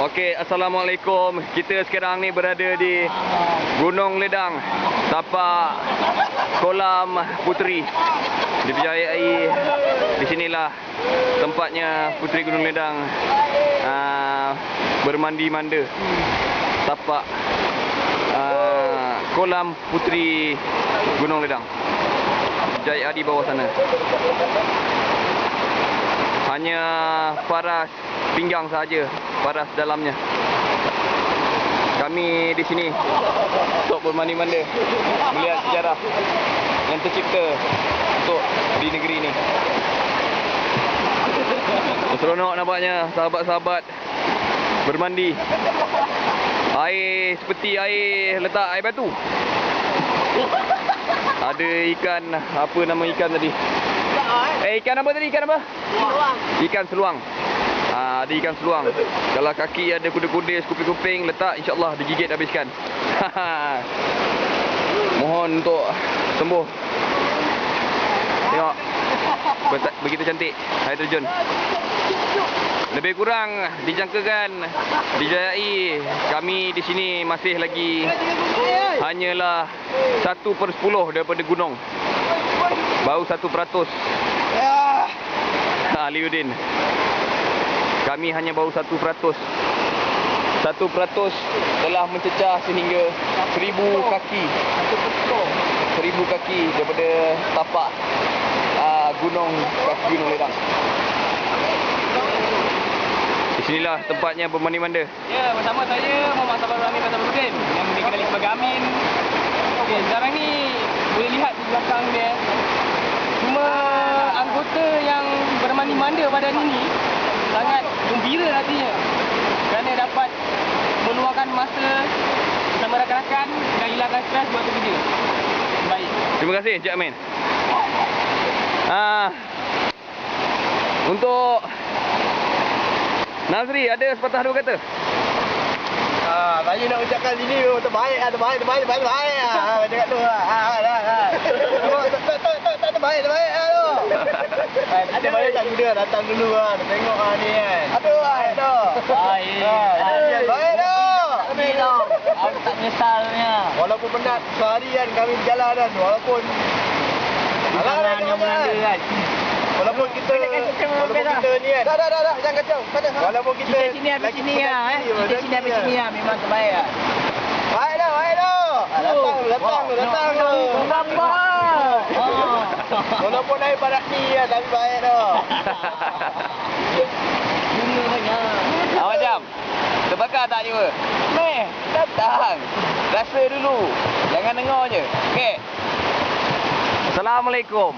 Okey, Assalamualaikum. Kita sekarang ni berada di Gunung Ledang, tapak kolam Puteri. Dipercayai di sinilah tempatnya Puteri Gunung Ledang uh, bermandi manda. Tapak uh, kolam Puteri Gunung Ledang. Jaya di bawah sana. Hanya paras pinggang saja, paras dalamnya. Kami di sini untuk bermandi manda, melihat sejarah yang tercipta untuk di negeri ini. Seronok nampaknya sahabat-sahabat bermandi. Air seperti air letak air batu. Ada ikan, apa nama ikan tadi? Eh ikan apa tadi? Ikan apa? Ikan seluang. Ha, ada ikan seluang. Kalau kaki ada kuda-kuda, kuping-kuping letak insya-Allah digigit habiskan. Mohon untuk sembuh. Tengok. Begitu cantik air terjun. Lebih kurang dijangkakan dijayai kami di sini masih lagi hanyalah 1 per 10 daripada gunung. Baru 1 peratus. Aliuddin. Kami hanya baru 1 peratus. 1 peratus telah mencecah sehingga 1000 kaki. 1000 kaki daripada tapak uh, gunung kaki Gunung Ledang. Di sinilah tempatnya bermandi manda. Ya, bersama saya Muhammad Sabar Amin Nasaruddin yang dikenali sebagai Amin. Okey, sekarang ni boleh lihat di belakang dia cuma anggota yang bermandi manda pada hari ini sangat gembira hatinya kerana dapat meluangkan masa bersama rakan-rakan dan hilangkan stres buat kerja. Baik. Terima kasih Encik Amin. Ah, untuk Nazri ada sepatah dua kata. Saya nak ucapkan sini oh, terbaik ah, terbaik, terbaik, terbaik, terbaik ah. Ah, dekat tu ah. Ah. Oh, tak, tak, tak, tak, tak terbaik, terbaik ah tu. Ada banyak tak kuda datang dulu ah, nak tengok ah ni kan. Aduh, ah, tu. Baik. Baik dah. Amin tau. Aku tak menyesalnya. Walaupun penat seharian kami berjalan dan walaupun Alah, Belanda kan. Walaupun kita kan Dah dah dah, dah. jangan kacau Pada Walaupun kita Kita sini habis lagi sini lah eh. sini, Kita sini habis sini lah memang terbaik dah Ah, Datang lu, datang datang Berapa? Oh. Walaupun air barat ni lah Tapi baik dah. Awak jam. Terbakar tak jiwa? Meh, datang. Rasa dulu. Jangan dengar je. Okey. Assalamualaikum.